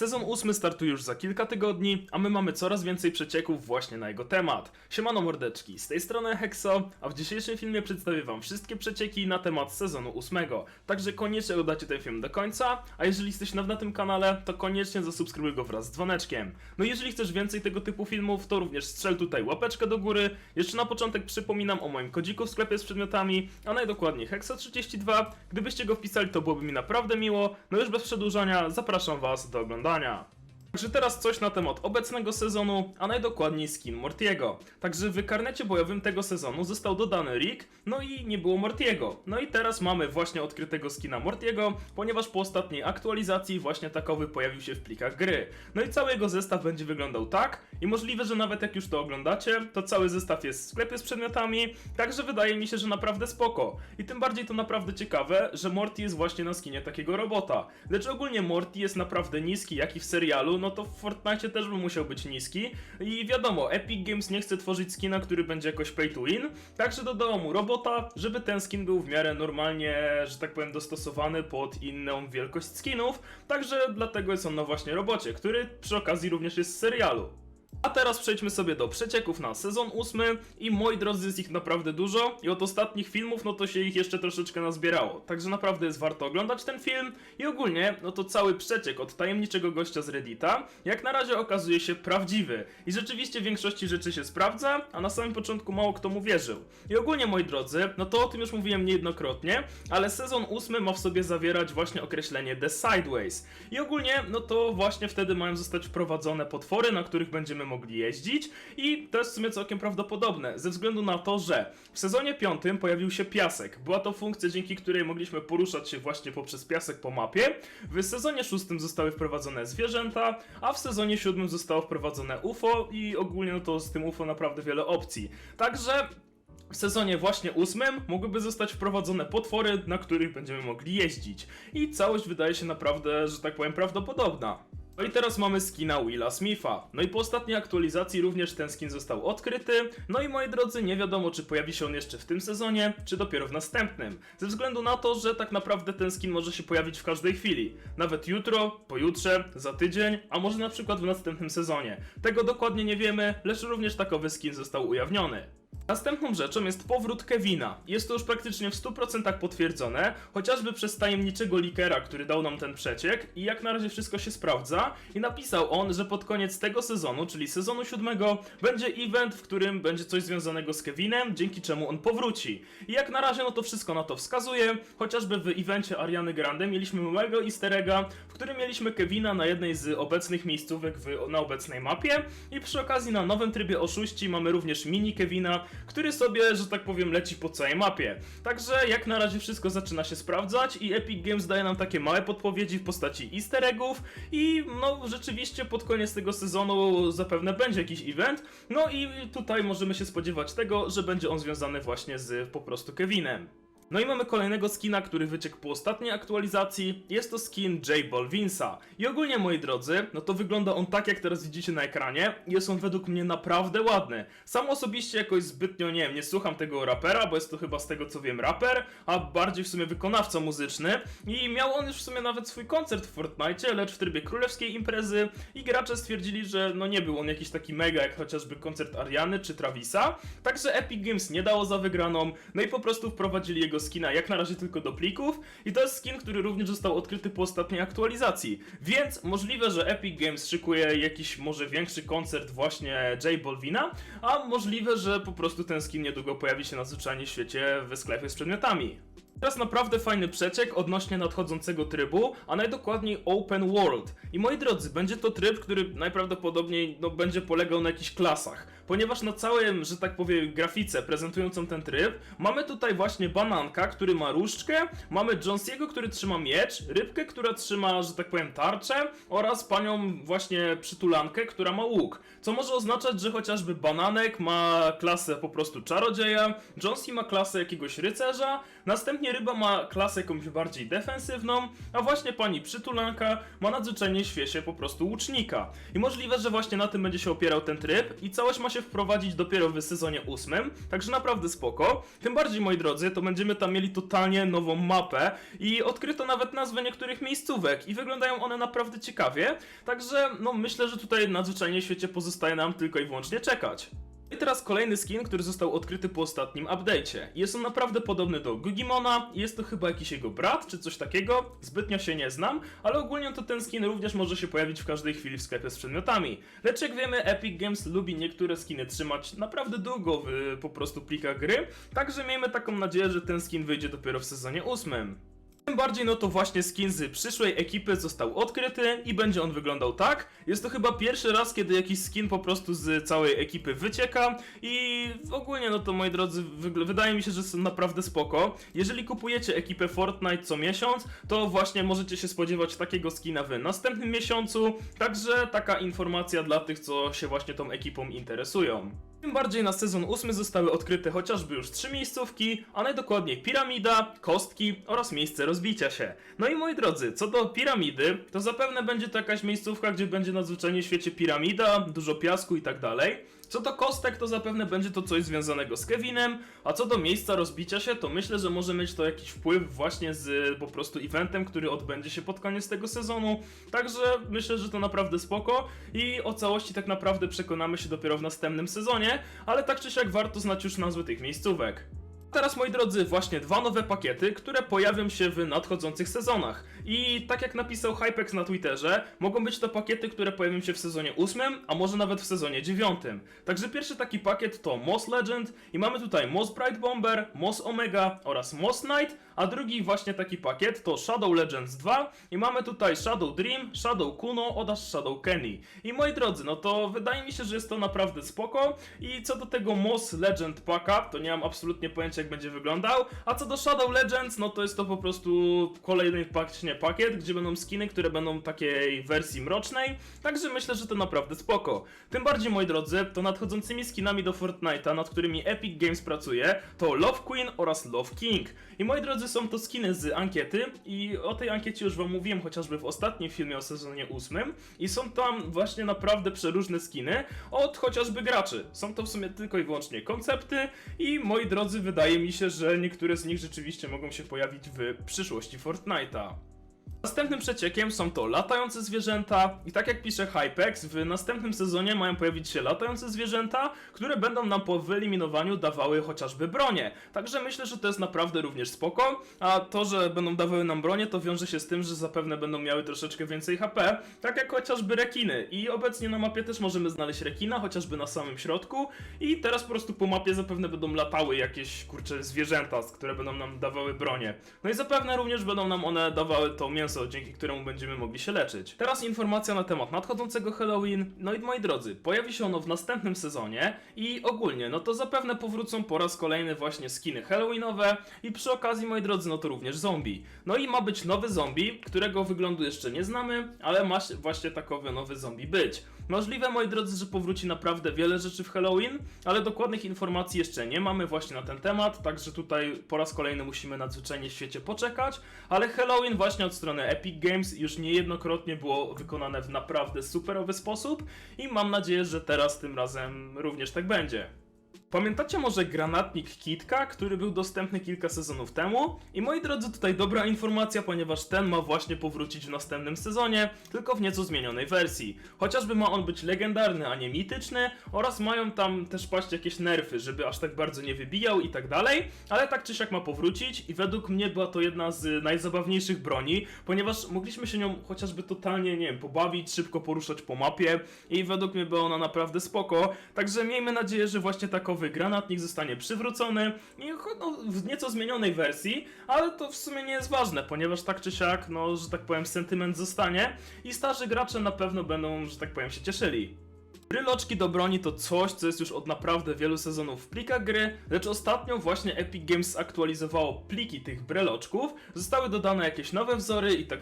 Sezon ósmy startuje już za kilka tygodni, a my mamy coraz więcej przecieków właśnie na jego temat. Siemano mordeczki, z tej strony Hexo, a w dzisiejszym filmie przedstawię wam wszystkie przecieki na temat sezonu ósmego. Także koniecznie oglądacie ten film do końca, a jeżeli jesteś nowy na tym kanale, to koniecznie zasubskrybuj go wraz z dzwoneczkiem. No i jeżeli chcesz więcej tego typu filmów, to również strzel tutaj łapeczkę do góry. Jeszcze na początek przypominam o moim kodziku w sklepie z przedmiotami, a najdokładniej Hexa32. Gdybyście go wpisali, to byłoby mi naprawdę miło. No już bez przedłużania, zapraszam was do oglądania. jebania! Także teraz coś na temat obecnego sezonu, a najdokładniej skin Mortiego. Także w karnecie bojowym tego sezonu został dodany Rick, no i nie było Mortiego. No i teraz mamy właśnie odkrytego skina Mortiego, ponieważ po ostatniej aktualizacji właśnie takowy pojawił się w plikach gry. No i cały jego zestaw będzie wyglądał tak i możliwe, że nawet jak już to oglądacie, to cały zestaw jest w sklepie z przedmiotami, także wydaje mi się, że naprawdę spoko. I tym bardziej to naprawdę ciekawe, że Morty jest właśnie na skinie takiego robota. Lecz ogólnie Morty jest naprawdę niski, jak i w serialu, no to w Fortnite też by musiał być niski. I wiadomo, Epic Games nie chce tworzyć skina, który będzie jakoś pay to win, także dodało mu robota, żeby ten skin był w miarę normalnie, że tak powiem, dostosowany pod inną wielkość skinów, także dlatego jest on na właśnie robocie, który przy okazji również jest z serialu. A teraz przejdźmy sobie do przecieków na sezon ósmy i moi drodzy jest ich naprawdę dużo i od ostatnich filmów no to się ich jeszcze troszeczkę nazbierało. Także naprawdę jest warto oglądać ten film i ogólnie no to cały przeciek od tajemniczego gościa z Reddita jak na razie okazuje się prawdziwy i rzeczywiście w większości rzeczy się sprawdza, a na samym początku mało kto mu wierzył. I ogólnie moi drodzy, no to o tym już mówiłem niejednokrotnie, ale sezon ósmy ma w sobie zawierać właśnie określenie The Sideways. I ogólnie no to właśnie wtedy mają zostać wprowadzone potwory, na których będziemy mogli jeździć i to jest w sumie całkiem prawdopodobne, ze względu na to, że w sezonie piątym pojawił się piasek. Była to funkcja, dzięki której mogliśmy poruszać się właśnie poprzez piasek po mapie. W sezonie szóstym zostały wprowadzone zwierzęta, a w sezonie siódmym zostało wprowadzone UFO i ogólnie no to z tym UFO naprawdę wiele opcji. Także w sezonie właśnie ósmym mogłyby zostać wprowadzone potwory, na których będziemy mogli jeździć. I całość wydaje się naprawdę, że tak powiem, prawdopodobna. No i teraz mamy skina Willa Smitha. No i po ostatniej aktualizacji również ten skin został odkryty. No i moi drodzy, nie wiadomo czy pojawi się on jeszcze w tym sezonie, czy dopiero w następnym. Ze względu na to, że tak naprawdę ten skin może się pojawić w każdej chwili. Nawet jutro, pojutrze, za tydzień, a może na przykład w następnym sezonie. Tego dokładnie nie wiemy, lecz również takowy skin został ujawniony. Następną rzeczą jest powrót Kevina. Jest to już praktycznie w 100% potwierdzone, chociażby przez tajemniczego leakera, który dał nam ten przeciek i jak na razie wszystko się sprawdza i napisał on, że pod koniec tego sezonu, czyli sezonu siódmego, będzie event, w którym będzie coś związanego z Kevinem, dzięki czemu on powróci. I jak na razie no to wszystko na to wskazuje, chociażby w evencie Ariany Grande mieliśmy małego easter egga, w którym mieliśmy Kevina na jednej z obecnych miejscówek w, na obecnej mapie i przy okazji na nowym trybie oszuści mamy również mini Kevina, który sobie, że tak powiem, leci po całej mapie. Także jak na razie wszystko zaczyna się sprawdzać i Epic Games daje nam takie małe podpowiedzi w postaci easter eggów i no rzeczywiście pod koniec tego sezonu zapewne będzie jakiś event. No i tutaj możemy się spodziewać tego, że będzie on związany właśnie z po prostu Kevinem. No i mamy kolejnego skina, który wyciekł po ostatniej aktualizacji. Jest to skin J Balvinsa. I ogólnie, moi drodzy, no to wygląda on tak, jak teraz widzicie na ekranie. Jest on według mnie naprawdę ładny. Sam osobiście jakoś zbytnio, nie wiem, nie słucham tego rapera, bo jest to chyba z tego co wiem raper, a bardziej w sumie wykonawca muzyczny. I miał on już w sumie nawet swój koncert w Fortnite, lecz w trybie królewskiej imprezy. I gracze stwierdzili, że no nie był on jakiś taki mega, jak chociażby koncert Ariany czy Travisa. Także Epic Games nie dało za wygraną, no i po prostu wprowadzili jego skina jak na razie tylko do plików i to jest skin, który również został odkryty po ostatniej aktualizacji. Więc możliwe, że Epic Games szykuje jakiś może większy koncert właśnie J Balvina, a możliwe, że po prostu ten skin niedługo pojawi się na zwyczajnie świecie w sklepie z przedmiotami. Teraz naprawdę fajny przeciek odnośnie nadchodzącego trybu, a najdokładniej Open World. I moi drodzy, będzie to tryb, który najprawdopodobniej no, będzie polegał na jakichś klasach. Ponieważ na całym, że tak powiem, grafice prezentującą ten tryb, mamy tutaj właśnie bananka, który ma różdżkę, mamy Jonesiego, który trzyma miecz, rybkę, która trzyma, że tak powiem, tarczę oraz panią właśnie przytulankę, która ma łuk. Co może oznaczać, że chociażby bananek ma klasę po prostu czarodzieja, Jonesy ma klasę jakiegoś rycerza, następnie Ryba ma klasę jakąś bardziej defensywną, a właśnie pani Przytulanka ma nadzwyczajnie świesie po prostu łucznika. I możliwe, że właśnie na tym będzie się opierał ten tryb i całość ma się wprowadzić dopiero w sezonie ósmym, także naprawdę spoko. Tym bardziej, moi drodzy, to będziemy tam mieli totalnie nową mapę i odkryto nawet nazwy niektórych miejscówek i wyglądają one naprawdę ciekawie, także no myślę, że tutaj nadzwyczajnie w świecie pozostaje nam tylko i wyłącznie czekać. I teraz kolejny skin, który został odkryty po ostatnim update'cie. Jest on naprawdę podobny do Gugimona, jest to chyba jakiś jego brat czy coś takiego, zbytnio się nie znam, ale ogólnie to ten skin również może się pojawić w każdej chwili w sklepie z przedmiotami. Lecz jak wiemy, Epic Games lubi niektóre skiny trzymać naprawdę długo w po prostu plikach gry, także miejmy taką nadzieję, że ten skin wyjdzie dopiero w sezonie ósmym. Tym bardziej no to właśnie skin z przyszłej ekipy został odkryty i będzie on wyglądał tak. Jest to chyba pierwszy raz, kiedy jakiś skin po prostu z całej ekipy wycieka i ogólnie no to moi drodzy, wydaje mi się, że są naprawdę spoko. Jeżeli kupujecie ekipę Fortnite co miesiąc, to właśnie możecie się spodziewać takiego skina w następnym miesiącu, także taka informacja dla tych, co się właśnie tą ekipą interesują. Tym bardziej na sezon 8 zostały odkryte chociażby już trzy miejscówki, a najdokładniej piramida, kostki oraz miejsce rozbicia się. No i moi drodzy, co do piramidy, to zapewne będzie to jakaś miejscówka, gdzie będzie nadzwyczajnie w świecie piramida, dużo piasku i tak dalej. Co do kostek, to zapewne będzie to coś związanego z Kevinem, a co do miejsca rozbicia się, to myślę, że może mieć to jakiś wpływ właśnie z po prostu eventem, który odbędzie się pod koniec tego sezonu. Także myślę, że to naprawdę spoko i o całości tak naprawdę przekonamy się dopiero w następnym sezonie, ale tak czy siak warto znać już nazwy tych miejscówek. Teraz, moi drodzy, właśnie dwa nowe pakiety, które pojawią się w nadchodzących sezonach. I tak jak napisał Hypex na Twitterze, mogą być to pakiety, które pojawią się w sezonie 8, a może nawet w sezonie 9. Także pierwszy taki pakiet to Moss Legend i mamy tutaj Moss Bright Bomber, Moss Omega oraz Moss Knight, a drugi właśnie taki pakiet to Shadow Legends 2 i mamy tutaj Shadow Dream, Shadow Kuno oraz Shadow Kenny. I moi drodzy, no to wydaje mi się, że jest to naprawdę spoko i co do tego Moss Legend Packa, to nie mam absolutnie pojęcia jak będzie wyglądał, a co do Shadow Legends, no to jest to po prostu kolejny faktycznie pakiet, gdzie będą skiny, które będą takiej wersji mrocznej, także myślę, że to naprawdę spoko. Tym bardziej, moi drodzy, to nadchodzącymi skinami do Fortnite'a, nad którymi Epic Games pracuje, to Love Queen oraz Love King. I moi drodzy, są to skiny z ankiety i o tej ankiecie już wam mówiłem chociażby w ostatnim filmie o sezonie 8 i są tam właśnie naprawdę przeróżne skiny od chociażby graczy. Są to w sumie tylko i wyłącznie koncepty i moi drodzy, wydaje mi się, że niektóre z nich rzeczywiście mogą się pojawić w przyszłości Fortnite'a. Następnym przeciekiem są to latające zwierzęta i tak jak pisze Hypex, w następnym sezonie mają pojawić się latające zwierzęta, które będą nam po wyeliminowaniu dawały chociażby bronię. Także myślę, że to jest naprawdę również spoko, a to, że będą dawały nam bronię, to wiąże się z tym, że zapewne będą miały troszeczkę więcej HP, tak jak chociażby rekiny. I obecnie na mapie też możemy znaleźć rekina, chociażby na samym środku i teraz po prostu po mapie zapewne będą latały jakieś, kurcze, zwierzęta, które będą nam dawały bronię. No i zapewne również będą nam one dawały to mięso, dzięki któremu będziemy mogli się leczyć. Teraz informacja na temat nadchodzącego Halloween. No i moi drodzy, pojawi się ono w następnym sezonie i ogólnie, no to zapewne powrócą po raz kolejny właśnie skiny Halloweenowe i przy okazji, moi drodzy, no to również zombie. No i ma być nowy zombie, którego wyglądu jeszcze nie znamy, ale ma właśnie takowy nowy zombie być. Możliwe, moi drodzy, że powróci naprawdę wiele rzeczy w Halloween, ale dokładnych informacji jeszcze nie mamy właśnie na ten temat, także tutaj po raz kolejny musimy nadzwyczajnie w świecie poczekać, ale Halloween właśnie od strony Epic Games już niejednokrotnie było wykonane w naprawdę superowy sposób i mam nadzieję, że teraz tym razem również tak będzie. Pamiętacie może granatnik Kitka, który był dostępny kilka sezonów temu? I moi drodzy, tutaj dobra informacja, ponieważ ten ma właśnie powrócić w następnym sezonie, tylko w nieco zmienionej wersji. Chociażby ma on być legendarny, a nie mityczny, oraz mają tam też paść jakieś nerfy, żeby aż tak bardzo nie wybijał i tak dalej, ale tak czy siak ma powrócić i według mnie była to jedna z najzabawniejszych broni, ponieważ mogliśmy się nią chociażby totalnie, nie wiem, pobawić, szybko poruszać po mapie i według mnie była ona naprawdę spoko, także miejmy nadzieję, że właśnie takowy granatnik zostanie przywrócony i no, w nieco zmienionej wersji, ale to w sumie nie jest ważne, ponieważ tak czy siak, no, że tak powiem, sentyment zostanie i starzy gracze na pewno będą, że tak powiem, się cieszyli. Bryloczki do broni to coś, co jest już od naprawdę wielu sezonów w plikach gry, lecz ostatnio właśnie Epic Games zaktualizowało pliki tych bryloczków, zostały dodane jakieś nowe wzory i tak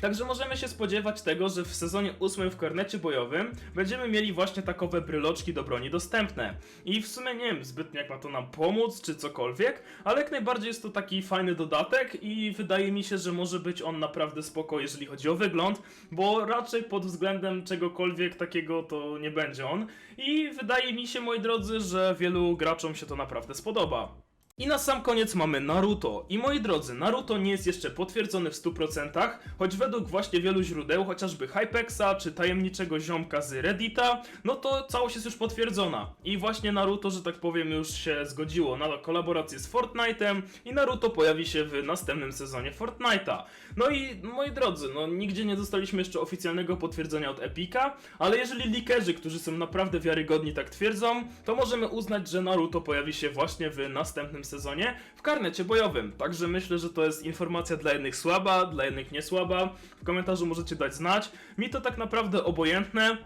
także możemy się spodziewać tego, że w sezonie 8 w karnecie bojowym będziemy mieli właśnie takowe bryloczki do broni dostępne. I w sumie nie wiem zbytnio jak ma to nam pomóc, czy cokolwiek, ale jak najbardziej jest to taki fajny dodatek i wydaje mi się, że może być on naprawdę spoko, jeżeli chodzi o wygląd, bo raczej pod względem czegokolwiek takiego to nie będzie on. I wydaje mi się, moi drodzy, że wielu graczom się to naprawdę spodoba. I na sam koniec mamy Naruto. I moi drodzy, Naruto nie jest jeszcze potwierdzony w 100%, choć według właśnie wielu źródeł, chociażby Hypexa czy tajemniczego ziomka z Reddita, no to całość jest już potwierdzona. I właśnie Naruto, że tak powiem, już się zgodziło na kolaborację z Fortnite'em i Naruto pojawi się w następnym sezonie Fortnite'a. No i moi drodzy, no nigdzie nie dostaliśmy jeszcze oficjalnego potwierdzenia od Epica, ale jeżeli likerzy, którzy są naprawdę wiarygodni tak twierdzą, to możemy uznać, że Naruto pojawi się właśnie w następnym sezonie w karnecie bojowym. Także myślę, że to jest informacja dla jednych słaba, dla jednych nie słaba. W komentarzu możecie dać znać. Mi to tak naprawdę obojętne.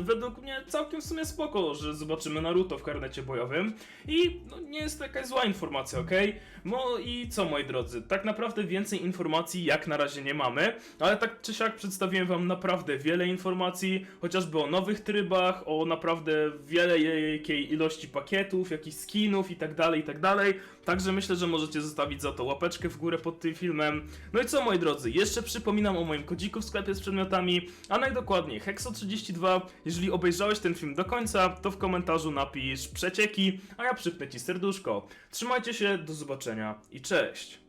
Według mnie całkiem w sumie spoko, że zobaczymy Naruto w karnecie bojowym. I no, nie jest to jakaś zła informacja, ok? No i co moi drodzy, tak naprawdę więcej informacji jak na razie nie mamy, ale tak czy siak przedstawiłem wam naprawdę wiele informacji, chociażby o nowych trybach, o naprawdę wielkiej ilości pakietów, jakichś skinów i tak dalej, i tak dalej. Także myślę, że możecie zostawić za to łapeczkę w górę pod tym filmem. No i co moi drodzy, jeszcze przypominam o moim kodziku w sklepie z przedmiotami, a najdokładniej Hexo32. Jeżeli obejrzałeś ten film do końca, to w komentarzu napisz przecieki, a ja przypnę ci serduszko. Trzymajcie się, do zobaczenia i cześć!